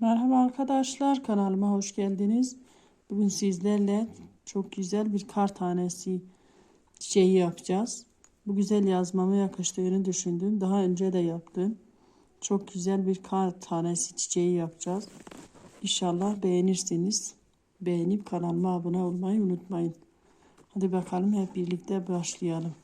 Merhaba arkadaşlar kanalıma hoş geldiniz. Bugün sizlerle çok güzel bir kar tanesi çiçeği yapacağız. Bu güzel yazmama yakıştığını düşündüm. Daha önce de yaptım. Çok güzel bir kar tanesi çiçeği yapacağız. İnşallah beğenirsiniz. Beğenip kanalıma abone olmayı unutmayın. Hadi bakalım hep birlikte başlayalım.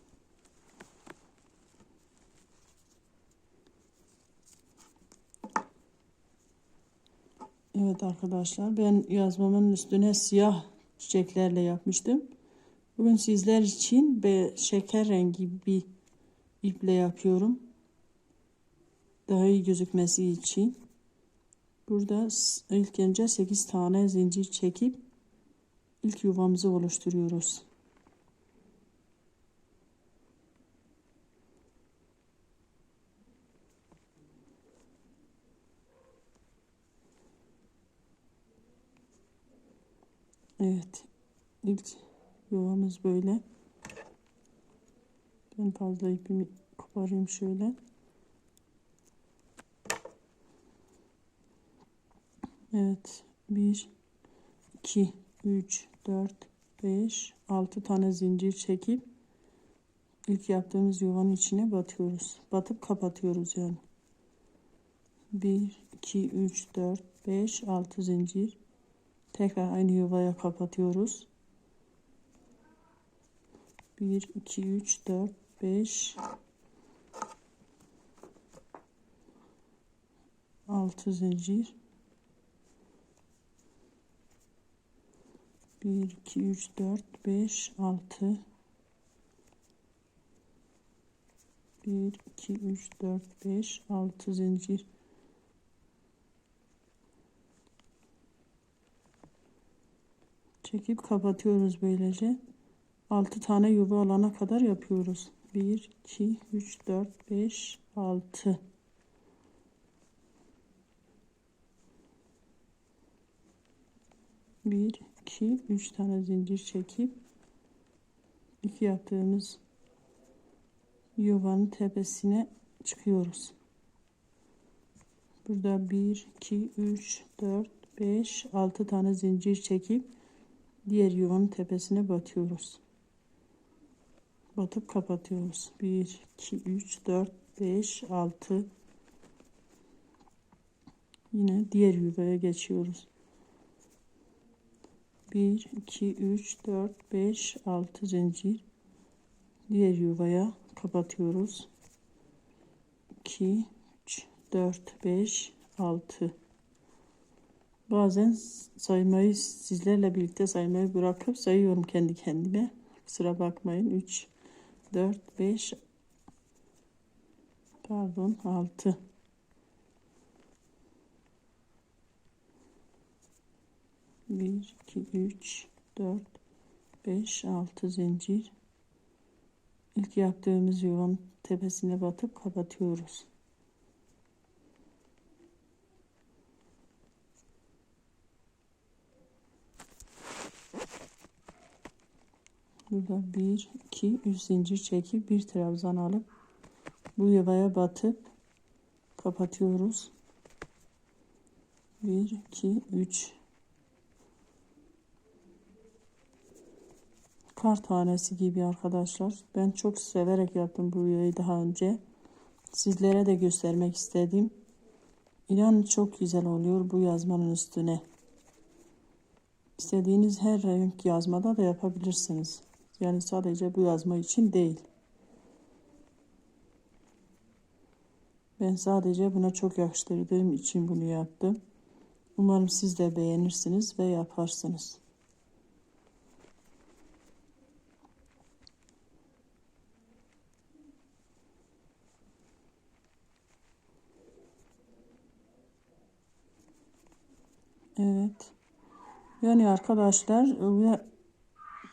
Evet arkadaşlar ben yazmamın üstüne siyah çiçeklerle yapmıştım. Bugün sizler için be şeker rengi bir iple yapıyorum. Daha iyi gözükmesi için. Burada ilk önce 8 tane zincir çekip ilk yuvamızı oluşturuyoruz. Evet. İlk yuvamız böyle. Ben fazla ipimi koparayım şöyle. Evet. 1 2 3 4 5 6 tane zincir çekip ilk yaptığımız yuvanın içine batıyoruz. Batıp kapatıyoruz yani. 1 2 3 4 5 6 zincir Tekrar aynı yuvaya kapatıyoruz. 1, 2, 3, 4, 5, 6 zincir. 1, 2, 3, 4, 5, 6. 1, 2, 3, 4, 5, 6 zincir. Çekip kapatıyoruz böylece. 6 tane yuva olana kadar yapıyoruz. 1 2 3 4 5 6 1 2 3 tane zincir çekip iki yaptığımız yuvanın tepesine çıkıyoruz. Burada 1 2 3 4 5 6 tane zincir çekip diğer yuvanın tepesine batıyoruz. Batıp kapatıyoruz. 1, 2, 3, 4, 5, 6. Yine diğer yuvaya geçiyoruz. 1, 2, 3, 4, 5, 6 zincir. Diğer yuvaya kapatıyoruz. 2, 3, 4, 5, 6. Bazen saymayı sizlerle birlikte saymayı bırakıp sayıyorum kendi kendime. Kusura bakmayın. 3, 4, 5, pardon 6. Bir, iki, üç, dört, beş, altı zincir. İlk yaptığımız yuvanın tepesine batıp kapatıyoruz. Burada 1 2 3 zincir çekip bir trabzan alıp bu yuvaya batıp kapatıyoruz. 1 2 3 kar tanesi gibi arkadaşlar. Ben çok severek yaptım bu yuvayı daha önce. Sizlere de göstermek istedim. İnanın çok güzel oluyor bu yazmanın üstüne. İstediğiniz her renk yazmada da yapabilirsiniz. Yani sadece bu yazma için değil. Ben sadece buna çok yakıştırdığım için bunu yaptım. Umarım siz de beğenirsiniz ve yaparsınız. Evet. Yani arkadaşlar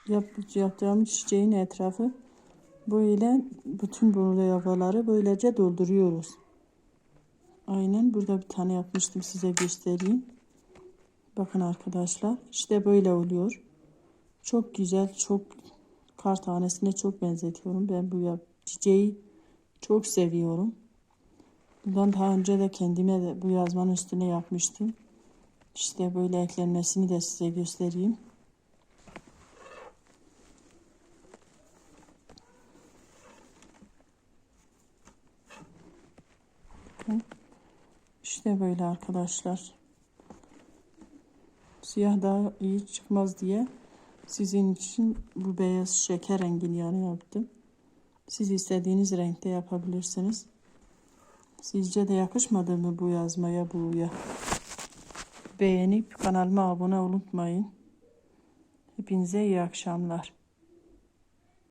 yap, yaptığımız çiçeğin etrafı böyle bütün bu yavaları böylece dolduruyoruz. Aynen burada bir tane yapmıştım size göstereyim. Bakın arkadaşlar işte böyle oluyor. Çok güzel çok kar tanesine çok benzetiyorum. Ben bu yap çiçeği çok seviyorum. Bundan daha önce de kendime de bu yazmanın üstüne yapmıştım. İşte böyle eklenmesini de size göstereyim. Bakın. İşte böyle arkadaşlar. Siyah daha iyi çıkmaz diye sizin için bu beyaz şeker rengini yanı yaptım. Siz istediğiniz renkte yapabilirsiniz. Sizce de yakışmadı mı bu yazmaya buya? Beğenip kanalıma abone unutmayın. Hepinize iyi akşamlar.